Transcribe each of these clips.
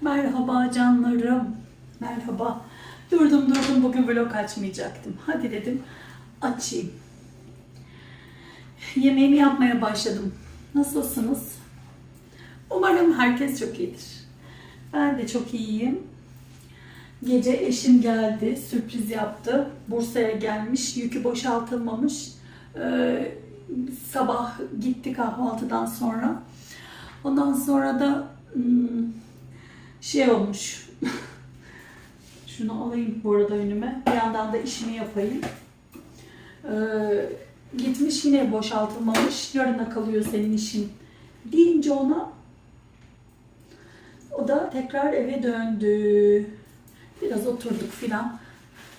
Merhaba canlarım. Merhaba. Durdum durdum bugün vlog açmayacaktım. Hadi dedim açayım. Yemeğimi yapmaya başladım. Nasılsınız? Umarım herkes çok iyidir. Ben de çok iyiyim. Gece eşim geldi, sürpriz yaptı. Bursa'ya gelmiş, yükü boşaltılmamış. Ee, sabah gitti kahvaltıdan sonra. Ondan sonra da hmm, şey olmuş. Şunu alayım bu arada önüme. Bir yandan da işimi yapayım. Ee, gitmiş yine boşaltılmamış. Yarına kalıyor senin işin. Deyince ona o da tekrar eve döndü. Biraz oturduk filan.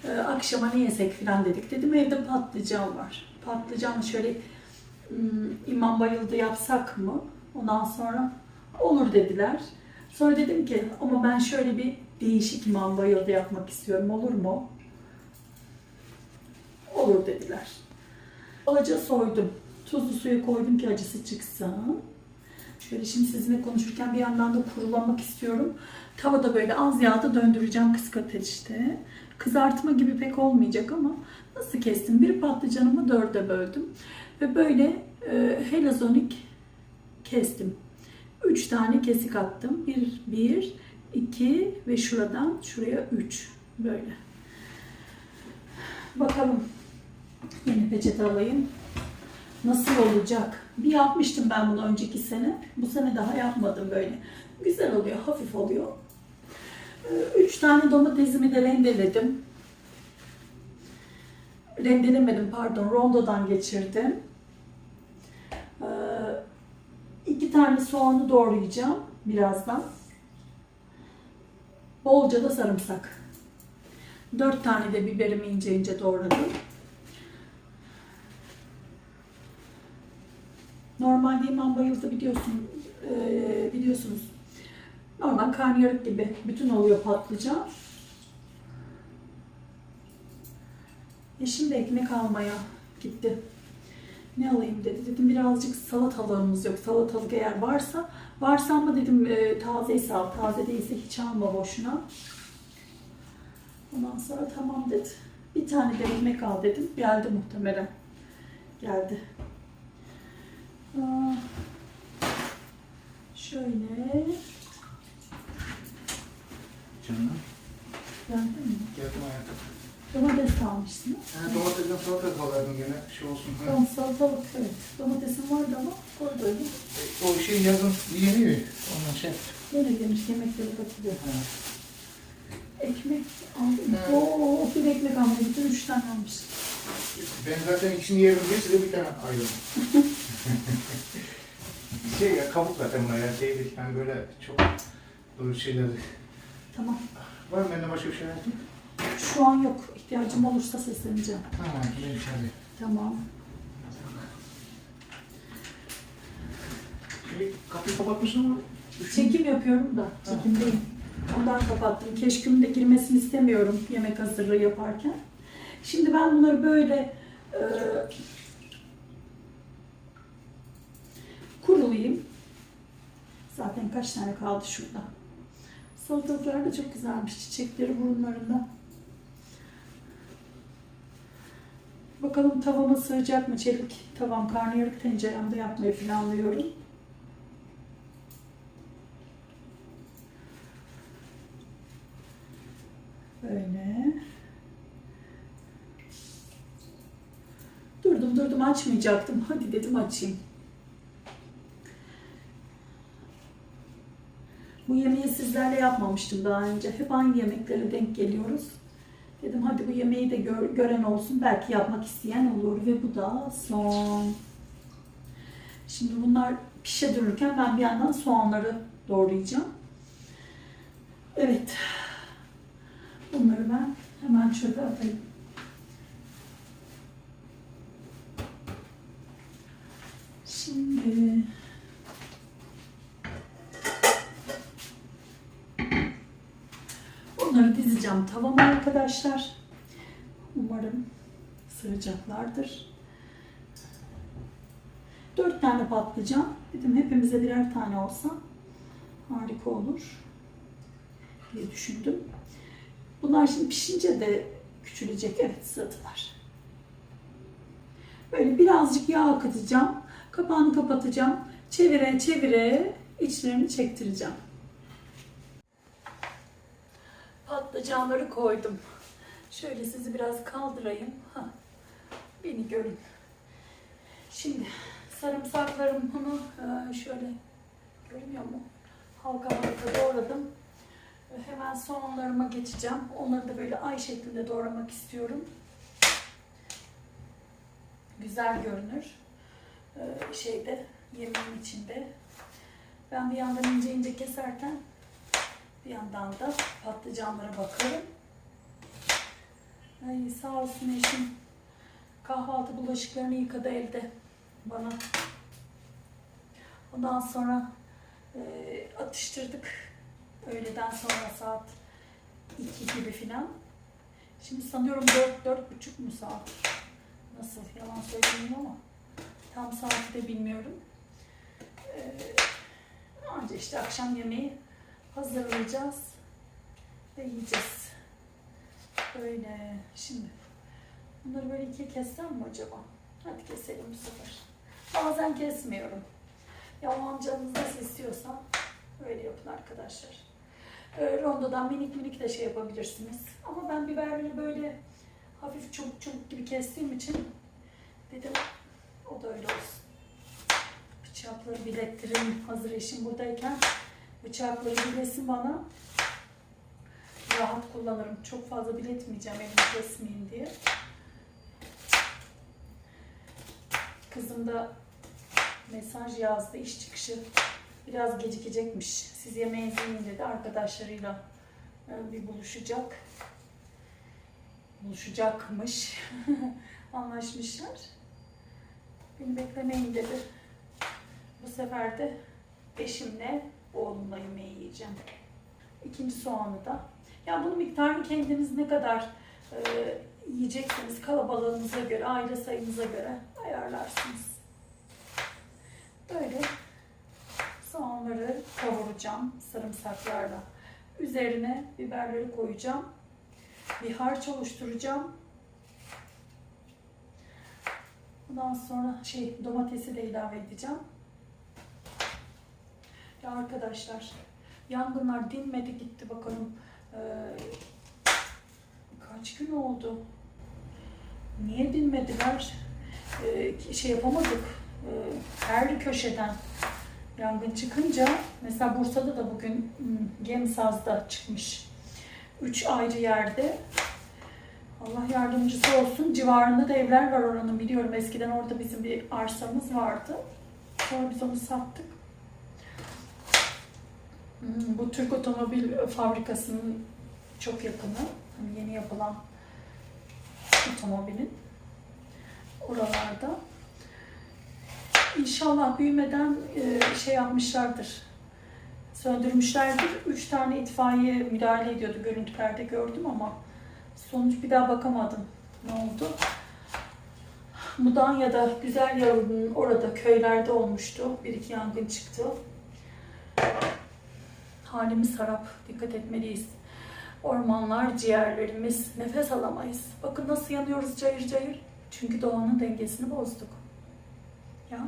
Ee, akşama ne yesek filan dedik. Dedim evde patlıcan var. Patlıcan şöyle hmm, imam bayıldı yapsak mı? Ondan sonra olur dediler. Sonra dedim ki ama ben şöyle bir değişik imam bayıldı yapmak istiyorum olur mu? Olur dediler. Ağaca soydum. Tuzlu suya koydum ki acısı çıksın. Şöyle şimdi sizinle konuşurken bir yandan da kurulamak istiyorum. Tavada böyle az yağda döndüreceğim kısık ateşte. Kızartma gibi pek olmayacak ama nasıl kestim? Bir patlıcanımı dörde böldüm. Ve böyle e, helazonik kestim. Üç tane kesik attım. Bir, bir, iki ve şuradan şuraya üç. Böyle. Bakalım. Yeni peçete alayım. Nasıl olacak? Bir yapmıştım ben bunu önceki sene. Bu sene daha yapmadım böyle. Güzel oluyor, hafif oluyor. Ee, Üç tane domatesimi de rendeledim. Rendelemedim pardon, rondodan geçirdim. Ee, iki tane soğanı doğrayacağım birazdan. Bolca da sarımsak. Dört tane de biberimi ince ince doğradım. Normalde imam bayıldı biliyorsun, e, biliyorsunuz. Normal karnıyarık gibi bütün oluyor patlıcan. Eşim de ekmek almaya gitti. Ne alayım dedi. Dedim birazcık salatalığımız yok. Salatalık eğer varsa. Varsa ama dedim e, taze al. Taze değilse hiç alma boşuna. Ondan sonra tamam dedi. Bir tane de ekmek al dedim. Geldi muhtemelen. Geldi. Şöyle. Canım. Geldi mi? Geldim hayatım. Domates almışsın. Yani domatesden salata koyardım gene şey olsun. Ha. Tamam salatalık evet. Domatesim vardı ama koy böyle. O şey yazın yeniyor. Ondan şey. Nereye demiş yemekleri katılıyor. Ha. Ekmek aldım. Evet. Oo, bir ekmek aldım. Bütün üç tane almış. Ben zaten ikisini yerim diye size bir tane ayırdım. şey ya kabuk zaten buna ya şey değil. Yani böyle çok böyle şeyler. Tamam. Var mı bende başka bir şey hayatım? Şu an yok. İhtiyacım olursa sesleneceğim. Tamam ben içeride. Tamam. Şey kapıyı kapatmışsın ama. Çekim yapıyorum da. Çekimdeyim. Ondan kapattım. Keşkümün de girmesini istemiyorum yemek hazırlığı yaparken. Şimdi ben bunları böyle e, kurulayım. Zaten kaç tane kaldı şurada. Salatalıklar da çok güzelmiş. Çiçekleri burunlarında. Bakalım tavama sığacak mı? Çelik tavam karnıyarık tenceremde yapmayı planlıyorum. Böyle. Durdum durdum açmayacaktım. Hadi dedim açayım. Yemeği sizlerle yapmamıştım daha önce. Hep aynı yemeklere denk geliyoruz. Dedim hadi bu yemeği de gör- gören olsun. Belki yapmak isteyen olur. Ve bu da son. Şimdi bunlar pişe dururken ben bir yandan soğanları doğrayacağım. Evet. Bunları ben hemen çöpe atayım. Şimdi Bunları dizeceğim tavama arkadaşlar. Umarım sığacaklardır. Dört tane patlıcan. Dedim hepimize birer tane olsa harika olur diye düşündüm. Bunlar şimdi pişince de küçülecek. Evet sığdılar. Böyle birazcık yağ akıtacağım. Kapağını kapatacağım. Çevire çevire içlerini çektireceğim. Patlıcanları koydum. Şöyle sizi biraz kaldırayım. Hah, Beni görün. Şimdi sarımsaklarımı e, şöyle görünüyor mu? Halka halka doğradım. E, Hemen soğanlarıma geçeceğim. Onları da böyle ay şeklinde doğramak istiyorum. Güzel görünür. E, Şeyde yemeğin içinde. Ben bir yandan ince ince keserken bir yandan da patlıcanlara bakarım. Ay sağ olsun eşim kahvaltı bulaşıklarını yıkadı evde bana. Ondan sonra e, atıştırdık. Öğleden sonra saat 2 gibi filan. Şimdi sanıyorum 4 dört buçuk mu saat? Nasıl yalan söyleyeyim ama tam saati de bilmiyorum. E, anca işte akşam yemeği hazırlayacağız ve yiyeceğiz. Böyle şimdi bunları böyle ikiye kessem mi acaba? Hadi keselim bu sefer. Bazen kesmiyorum. Yalan canınız nasıl istiyorsa öyle yapın arkadaşlar. Ee, rondodan minik minik de şey yapabilirsiniz. Ama ben biberleri böyle hafif çubuk çubuk gibi kestiğim için dedim o da öyle olsun. Bıçakları bilettirin hazır eşim buradayken bıçakları bilesin bana rahat kullanırım. Çok fazla biletmeyeceğim elimi kesmeyeyim diye. Kızım da mesaj yazdı iş çıkışı. Biraz gecikecekmiş. Siz yemeğinizi yiyin dedi. Arkadaşlarıyla e, bir buluşacak. Buluşacakmış. Anlaşmışlar. Beni beklemeyin dedi. Bu sefer de eşimle oğlumla yemeği yiyeceğim. İkinci soğanı da. Ya bunun miktarını kendiniz ne kadar e, yiyeceksiniz kalabalığınıza göre, aile sayınıza göre ayarlarsınız. Böyle soğanları kavuracağım sarımsaklarla. Üzerine biberleri koyacağım. Bir harç oluşturacağım. Ondan sonra şey domatesi de ilave edeceğim. Ya arkadaşlar yangınlar dinmedi gitti bakalım. Ee, kaç gün oldu? Niye dinmediler? Ee, şey yapamadık. Ee, her köşeden yangın çıkınca mesela Bursa'da da bugün hmm, Gemsaz'da çıkmış. Üç ayrı yerde. Allah yardımcısı olsun. Civarında da evler var oranın biliyorum. Eskiden orada bizim bir arsamız vardı. Sonra biz onu sattık. Hmm, Bu Türk Otomobil Fabrikası'nın çok yakını. Hani yeni yapılan otomobilin oralarda. İnşallah büyümeden e, şey yapmışlardır. Söndürmüşlerdir. Üç tane itfaiye müdahale ediyordu. Görüntülerde gördüm ama sonuç bir daha bakamadım. Ne oldu? Mudanya'da Güzel Yalı'nın orada köylerde olmuştu. Bir iki yangın çıktı. Halimiz harap. Dikkat etmeliyiz. Ormanlar ciğerlerimiz. Nefes alamayız. Bakın nasıl yanıyoruz cayır cayır. Çünkü doğanın dengesini bozduk. Ya.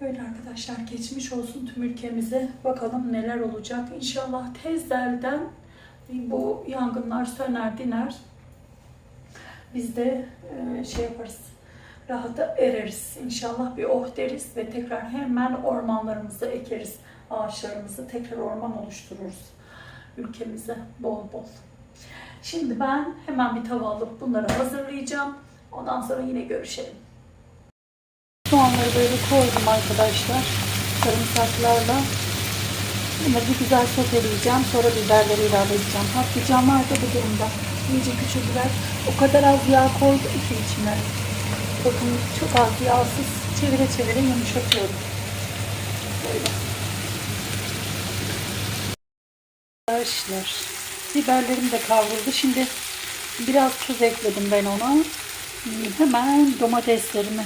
Böyle arkadaşlar geçmiş olsun tüm ülkemize. Bakalım neler olacak. İnşallah tezlerden bu yangınlar söner diner. Biz de e, şey yaparız. Rahata ereriz. İnşallah bir oh deriz ve tekrar hemen ormanlarımızı ekeriz. Ağaçlarımızı tekrar orman oluştururuz. Ülkemize bol bol. Şimdi ben hemen bir tava alıp bunları hazırlayacağım. Ondan sonra yine görüşelim. Soğanları böyle koydum arkadaşlar. Sarımsaklarla. Bunları bir güzel soteleyeceğim. Sonra biberleri ilave edeceğim. Patlıcanlar da bu durumda. İyice küçüldüler. O kadar az yağ koydum ki içine. Bakın çok az yağsız çevire çevire yumuşatıyorum. Böyle. Arkadaşlar. Biberlerim de kavruldu. Şimdi biraz tuz ekledim ben ona. Hemen domateslerimi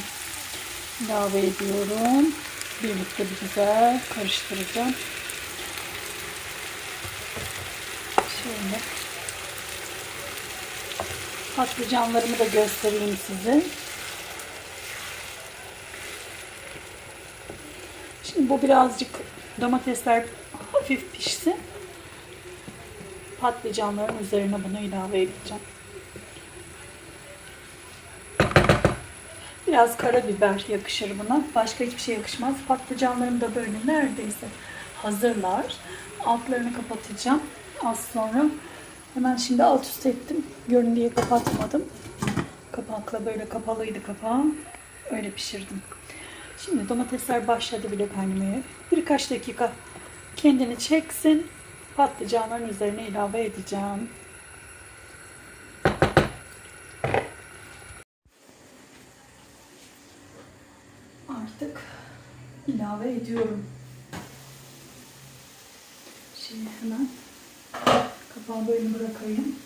ilave ediyorum. Birlikte bir güzel karıştıracağım. Şöyle. Patlıcanlarımı da göstereyim size. Şimdi bu birazcık domatesler hafif pişsin. Patlıcanların üzerine bunu ilave edeceğim. Biraz karabiber yakışır buna. Başka hiçbir şey yakışmaz. Patlıcanlarım da böyle neredeyse hazırlar. Altlarını kapatacağım. Az sonra hemen şimdi alt üst ettim. Görün diye kapatmadım. Kapakla böyle kapalıydı kapağım. Öyle pişirdim. Şimdi domatesler başladı bile kaynamaya. Birkaç dakika kendini çeksin. Patlıcanların üzerine ilave edeceğim. Artık ilave ediyorum. Şimdi hemen kapağı böyle bırakayım.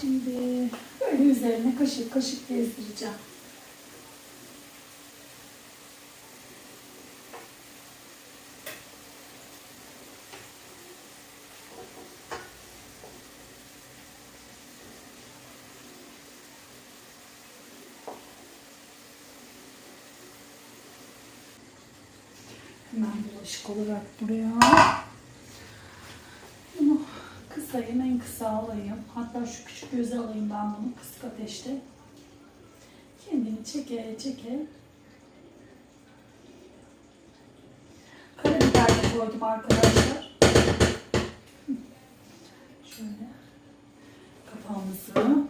Şimdi böyle üzerine kaşık kaşık gezdireceğim. Hemen bulaşık olarak buraya. Bunu kısayım, en kısa alayım. Hatta şu küçük gözü alayım ben bunu kısık ateşte. Kendini çeke çeke. Karabiber de koydum arkadaşlar. Şöyle kapağımızı.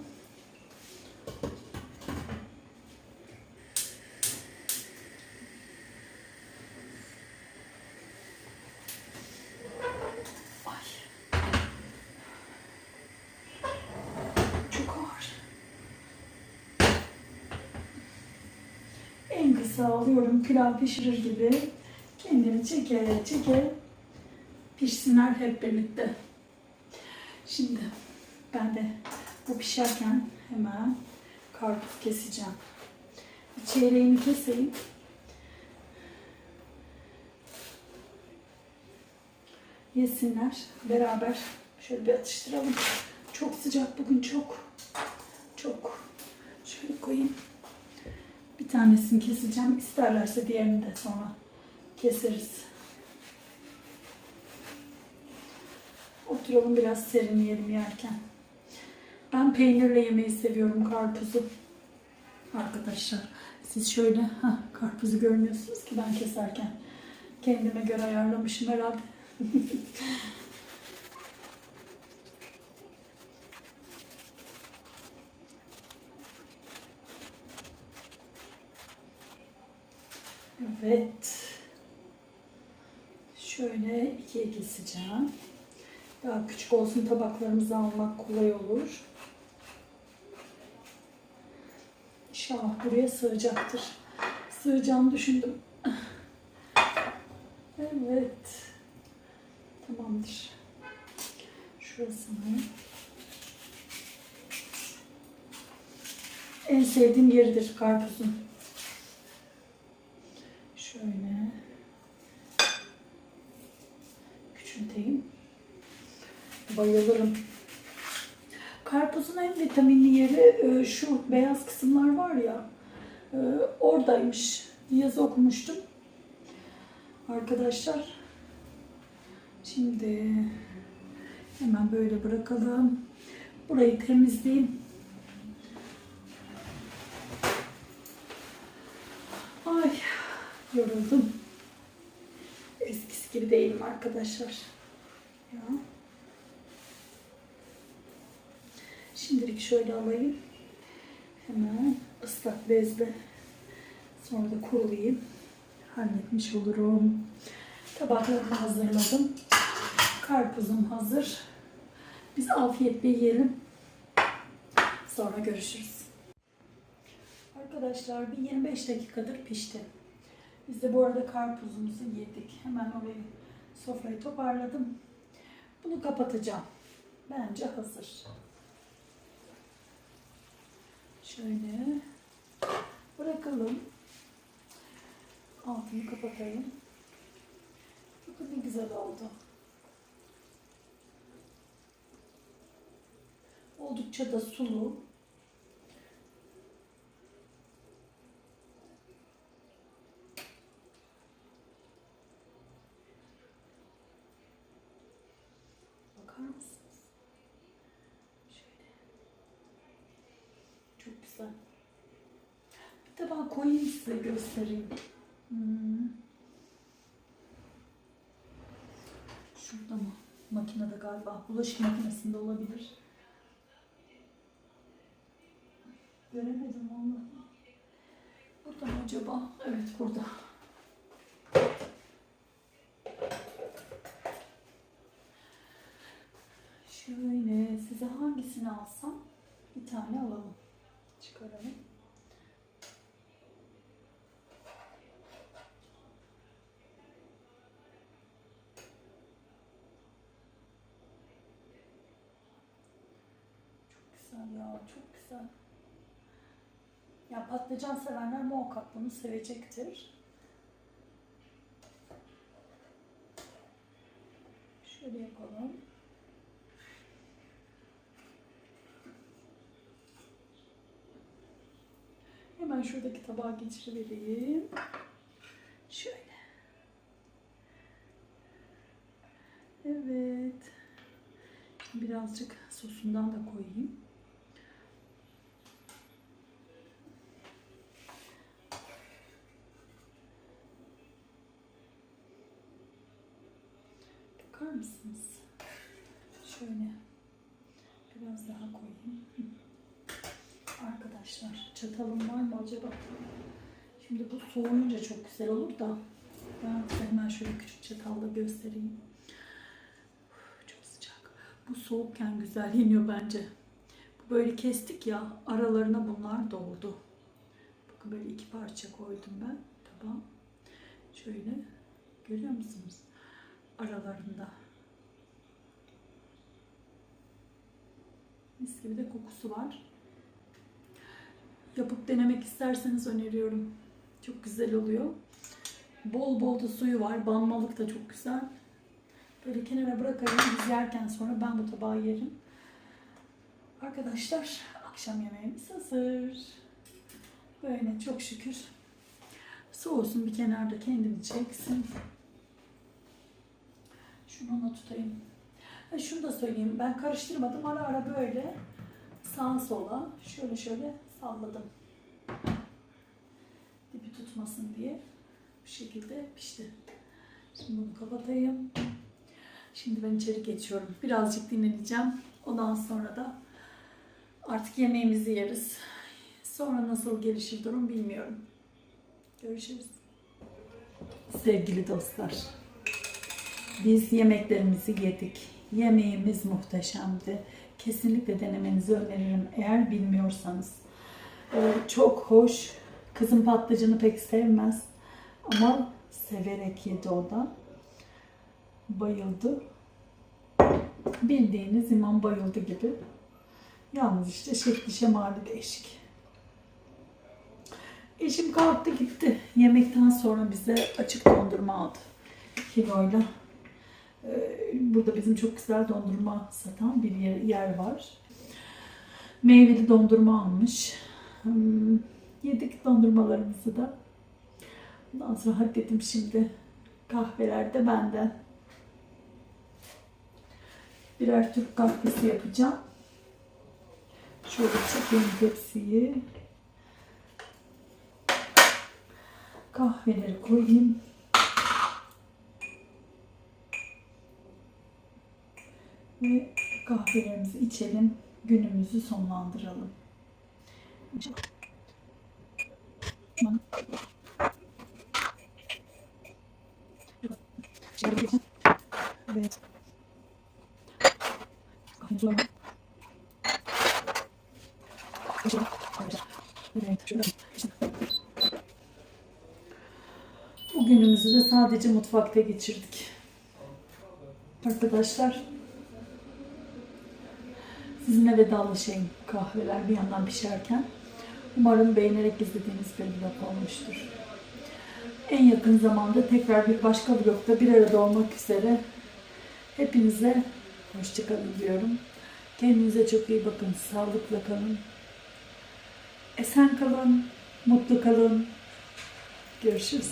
Ay. Çok ağır. Alıyorum pilav pişirir gibi. Kendini çeke çeke pişsinler hep birlikte. Şimdi ben de bu pişerken hemen karpuz keseceğim. Çeyreğini keseyim. Yesinler beraber. Şöyle bir atıştıralım. Çok sıcak bugün çok. Çok. Şöyle koyayım. Tanesini keseceğim. İsterlerse diğerini de sonra keseriz. Oturalım biraz serinleyelim yerken. Ben peynirle yemeyi seviyorum karpuzu. Arkadaşlar siz şöyle ha karpuzu görmüyorsunuz ki ben keserken. Kendime göre ayarlamışım herhalde. Evet. Şöyle ikiye keseceğim. Daha küçük olsun tabaklarımızı almak kolay olur. İnşallah buraya sığacaktır. Sığacağını düşündüm. Evet. Tamamdır. Şurasını. En sevdiğim yeridir karpuzun. Şöyle. Küçülteyim. Bayılırım. Karpuzun en vitaminli yeri e, şu beyaz kısımlar var ya. e, Oradaymış. Yazı okumuştum. Arkadaşlar. Şimdi hemen böyle bırakalım. Burayı temizleyeyim. Ay yoruldum. Eskisi gibi değilim arkadaşlar. Ya. Şimdilik şöyle alayım. Hemen ıslak bezle sonra da kurulayım. Halletmiş olurum. Tabaklarımı hazırladım. Karpuzum hazır. Biz afiyetle yiyelim. Sonra görüşürüz. Arkadaşlar bir 25 dakikadır pişti. Biz de bu arada karpuzumuzu yedik. Hemen orayı sofrayı toparladım. Bunu kapatacağım. Bence hazır. Şöyle bırakalım. Altını kapatayım. Bakın ne güzel oldu. Oldukça da sulu. Bakar mısınız? Şöyle. Çok güzel. Bir tabağa koyayım size göstereyim. Hmm. Şurada mı? Makinede galiba. Bulaşık makinesinde olabilir. Göremedim vallahi. Burada mı acaba? Evet burada. Şöyle size hangisini alsam bir tane alalım. Çıkaralım. Çok güzel ya, çok güzel. Ya patlıcan sevenler muhakkak bunu sevecektir. Şöyle yapalım. Hemen şuradaki tabağa geçirivereyim. Şöyle. Evet. Birazcık sosundan da koyayım. Bakar mısınız? Şöyle biraz daha koyayım. Arkadaşlar çatalım var mı acaba? Şimdi bu soğuyunca çok güzel olur da ben hemen şöyle küçük çatalla göstereyim. Çok sıcak. Bu soğukken güzel yeniyor bence. Bu böyle kestik ya aralarına bunlar doldu. Bakın böyle iki parça koydum ben tabağa. Şöyle görüyor musunuz? Aralarında. Mis gibi de kokusu var. Yapıp denemek isterseniz öneriyorum. Çok güzel oluyor. Bol bol da suyu var. Banmalık da çok güzel. Böyle kenara bırakalım. Biz yerken sonra ben bu tabağı yerim. Arkadaşlar akşam yemeğimiz hazır. Böyle çok şükür. Soğusun bir kenarda kendini çeksin. Şunu ona tutayım. Ha, şunu da söyleyeyim. Ben karıştırmadım. Ara ara böyle sağa sola şöyle şöyle salladım. Dibi tutmasın diye. Bu şekilde pişti. Şimdi bunu kapatayım. Şimdi ben içeri geçiyorum. Birazcık dinleneceğim. Ondan sonra da artık yemeğimizi yeriz. Sonra nasıl gelişir durum bilmiyorum. Görüşürüz. Sevgili dostlar. Biz yemeklerimizi yedik. Yemeğimiz muhteşemdi. Kesinlikle denemenizi öneririm eğer bilmiyorsanız. Ee, çok hoş. Kızım patlıcanı pek sevmez. Ama severek yedi o da. Bayıldı. Bildiğiniz imam bayıldı gibi. Yalnız işte şekli şemali değişik. Eşim kalktı gitti. Yemekten sonra bize açık dondurma aldı. Kiloyla. Ee, Burada bizim çok güzel dondurma satan bir yer, yer var. Meyveli dondurma almış. Hmm, Yedik dondurmalarımızı da. Ondan sonra hadi şimdi kahveler de benden. Birer Türk kahvesi yapacağım. Şöyle çekeyim tepsiyi. Kahveleri koyayım. Ve kahvelerimizi içelim. Günümüzü sonlandıralım. Bugünümüzü de sadece mutfakta geçirdik. Arkadaşlar sizinle vedalaşayım kahveler bir yandan pişerken. Umarım beğenerek izlediğiniz bir vlog olmuştur. En yakın zamanda tekrar bir başka vlogda bir arada olmak üzere hepinize hoşçakalın diyorum. Kendinize çok iyi bakın, sağlıkla kalın. Esen kalın, mutlu kalın. Görüşürüz.